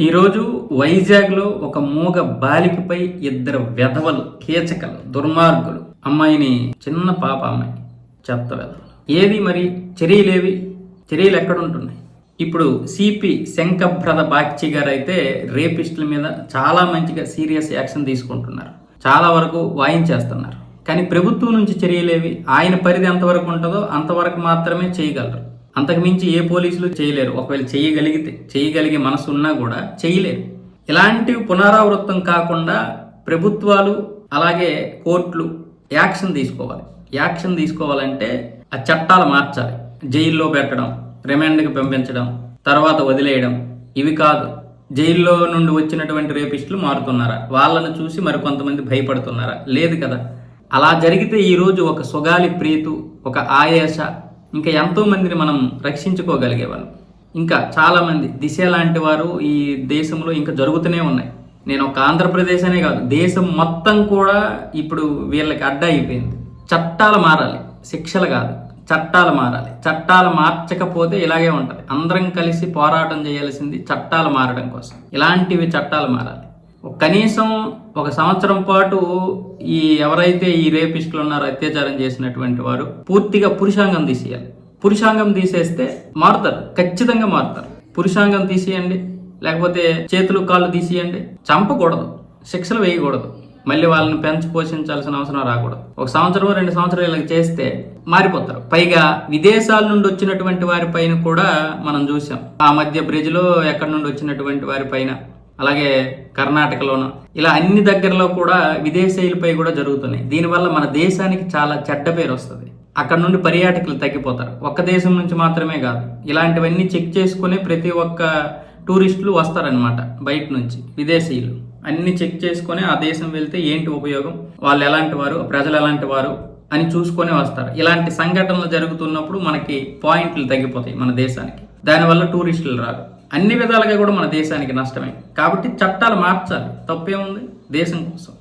ఈరోజు వైజాగ్లో ఒక మూగ బాలికపై ఇద్దరు వెధవలు కీచకలు దుర్మార్గులు. అమ్మాయిని చిన్న పాప అమ్మాయి. చెత్త వెధవలు ఏది మరి? చర్యలేవి? చర్యలు ఎక్కడుంటున్నాయి? ఇప్పుడు సిపి శంకభ్రద బాగ్చి గారు అయితే రేపిస్టుల మీద చాలా మంచిగా సీరియస్ యాక్షన్ తీసుకుంటున్నారు. చాలా వరకు వాయించేస్తున్నారు. కానీ ప్రభుత్వం నుంచి చర్యలేవి? ఆయన పరిధి ఎంతవరకు ఉంటుందో అంతవరకు మాత్రమే చేయగలరు. అంతకుమించి ఏ పోలీసులు చేయలేరు. ఒకవేళ చేయగలిగితే చేయగలిగే మనసు ఉన్నా కూడా చేయలేరు. ఇలాంటివి పునరావృత్తం కాకుండా ప్రభుత్వాలు అలాగే కోర్టులు యాక్షన్ తీసుకోవాలి. యాక్షన్ తీసుకోవాలంటే ఆ చట్టాలు మార్చాలి. జైల్లో పెట్టడం రిమాండ్కి పంపించడం తర్వాత వదిలేయడం ఇవి కాదు. జైల్లో నుండి వచ్చినటువంటి రేపిస్టులు మారుతున్నారా? వాళ్ళను చూసి మరి కొంతమంది భయపడుతున్నారా? లేదు కదా. అలా జరిగితే ఈరోజు ఒక సుగాలి ప్రీతు ఒక ఆయేష ఇంకా ఎంతో మందిని మనం రక్షించుకోగలిగేవాళ్ళం. ఇంకా చాలా మంది దిశ లాంటి వారు ఈ దేశంలో ఇంకా జరుగుతూనే ఉన్నాయి. నేను ఒక ఆంధ్రప్రదేశ్ అనే కాదు దేశం మొత్తం కూడా ఇప్పుడు వీళ్ళకి అడ్డ అయిపోయింది. చట్టాలు మారాలి శిక్షలు కాదు చట్టాలు మారాలి. చట్టాలు మార్చకపోతే ఇలాగే ఉంటుంది. అందరం కలిసి పోరాటం చేయాల్సింది చట్టాలు మారడం కోసం. ఇలాంటివి చట్టాలు మారాలి. కనీసం ఒక సంవత్సరం పాటు ఈ ఎవరైతే ఈ రేపిస్టులు ఉన్నారో అత్యాచారం చేసినటువంటి వారు పూర్తిగా పురుషాంగం తీసేయాలి. పురుషాంగం తీసేస్తే మారుతారు ఖచ్చితంగా మారుతారు. పురుషాంగం తీసేయండి లేకపోతే చేతులు కాళ్ళు తీసేయండి చంపకూడదు శిక్షలు వేయకూడదు. మళ్ళీ వాళ్ళని పెంచి పోషించాల్సిన అవసరం రాకూడదు. ఒక సంవత్సరం రెండు సంవత్సరాలు ఇలా చేస్తే మారిపోతారు. పైగా విదేశాల నుండి వచ్చినటువంటి వారి పైన కూడా మనం చూసాం ఆ మధ్య బ్రెజిలో ఎక్కడి నుండి వచ్చినటువంటి వారి పైన అలాగే కర్ణాటకలోను. ఇలా అన్ని దగ్గరలో కూడా విదేశీయులపై కూడా జరుగుతున్నాయి. దీనివల్ల మన దేశానికి చాలా చెడ్డ పేరు వస్తుంది. అక్కడ నుండి పర్యాటకులు తగ్గిపోతారు. ఒక్క దేశం నుంచి మాత్రమే కాదు. ఇలాంటివన్నీ చెక్ చేసుకుని ప్రతి ఒక్క టూరిస్టులు వస్తారనమాట బయట నుంచి విదేశీయులు. అన్ని చెక్ చేసుకొని ఆ దేశం వెళ్తే ఏంటి ఉపయోగం? వాళ్ళు ఎలాంటి వారు? ప్రజలు ఎలాంటి వారు? అని చూసుకొని వస్తారు. ఇలాంటి సంఘటనలు జరుగుతున్నప్పుడు మనకి పాయింట్లు తగ్గిపోతాయి మన దేశానికి. దానివల్ల టూరిస్టులు రారు. అన్ని విధాలుగా కూడా మన దేశానికి నష్టమే. కాబట్టి చట్టాలు మార్చాలి. తప్పేముంది? దేశం కోసం.